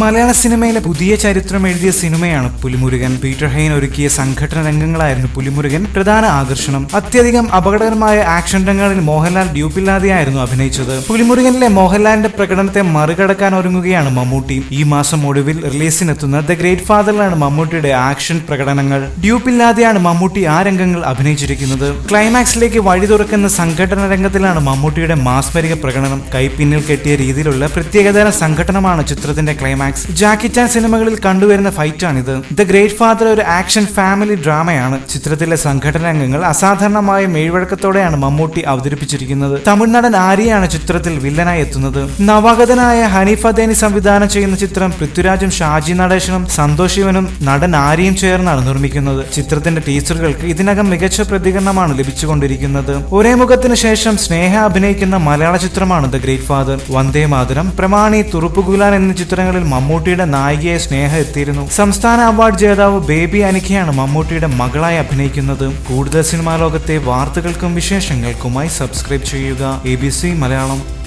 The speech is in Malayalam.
മലയാള സിനിമയിലെ പുതിയ ചരിത്രം എഴുതിയ സിനിമയാണ് പുലിമുരുകൻ. പീറ്റർ ഹെയ്ൻ ഒരുക്കിയ സംഘടന രംഗങ്ങളായിരുന്നു പുലിമുരുകൻ പ്രധാന ആകർഷണം. അത്യധികം അപകടകരമായ ആക്ഷൻ രംഗങ്ങളിൽ മോഹൻലാൽ ഡ്യൂപ്പില്ലാതെയായിരുന്നു അഭിനയിച്ചത്. പുലിമുരുകനിലെ മോഹൻലാലിന്റെ പ്രകടനത്തെ മറികടക്കാൻ ഒരുങ്ങുകയാണ് മമ്മൂട്ടി. ഈ മാസം ഒടുവിൽ റിലീസിനെത്തുന്ന ദ ഗ്രേറ്റ് ഫാദറിലാണ് മമ്മൂട്ടിയുടെ ആക്ഷൻ പ്രകടനങ്ങൾ. ഡ്യൂപ്പില്ലാതെയാണ് മമ്മൂട്ടി ആ രംഗങ്ങൾ അഭിനയിച്ചിരിക്കുന്നത്. ക്ലൈമാക്സിലേക്ക് വഴി തുറക്കുന്ന സംഘടന രംഗത്തിലാണ് മമ്മൂട്ടിയുടെ മാസ്മരിക പ്രകടനം. കൈപ്പിന്നിൽ കെട്ടിയ രീതിയിലുള്ള പ്രത്യേകതര സംഘടനമാണ് ചിത്രത്തിന്റെ ക്ലൈമാക്സ്. ജാക്കി ചാൻ സിനിമകളിൽ കണ്ടുവരുന്ന ഫൈറ്റാണിത് ദ ഗ്രേറ്റ് ഫാദർ ഒരു ആക്ഷൻ ഫാമിലി ഡ്രാമയാണ് ചിത്രത്തിലെ സംഘടന അംഗങ്ങൾ അസാധാരണമായ മേഴ്വഴക്കത്തോടെയാണ് മമ്മൂട്ടി അവതരിപ്പിച്ചിരിക്കുന്നത്. തമിഴ്നടൻ ആര്യയാണ് ചിത്രത്തിൽ വില്ലനായി എത്തുന്നത്. നവാഗതനായ ഹനീഫ ദേനി സംവിധാനം ചെയ്യുന്ന ചിത്രം പൃഥ്വിരാജും ഷാജി നടേശനും സന്തോഷ് ശിവനും നടൻ ആര്യയും ചേർന്നാണ് നിർമ്മിക്കുന്നത്. ചിത്രത്തിന്റെ ടീച്ചറുകൾക്ക് ഇതിനകം മികച്ച പ്രതികരണമാണ് ലഭിച്ചുകൊണ്ടിരിക്കുന്നത്. ഒരേ മുഖത്തിന് ശേഷം സ്നേഹ അഭിനയിക്കുന്ന മലയാള ചിത്രമാണ് the great father Vande Mataram Pramani Thuruppugulan എന്നീ ചിത്രങ്ങളിൽ മമ്മൂട്ടിയുടെ നായികയെ സ്നേഹ എത്തിയിരുന്നു. സംസ്ഥാന അവാർഡ് ജേതാവ് ബേബി അനിഖയാണ് മമ്മൂട്ടിയുടെ മകളായി അഭിനയിക്കുന്നത്. കൂടുതൽ സിനിമാ ലോകത്തെ വാർത്തകൾക്കും വിശേഷങ്ങൾക്കുമായി സബ്സ്ക്രൈബ് ചെയ്യുക. എ മലയാളം.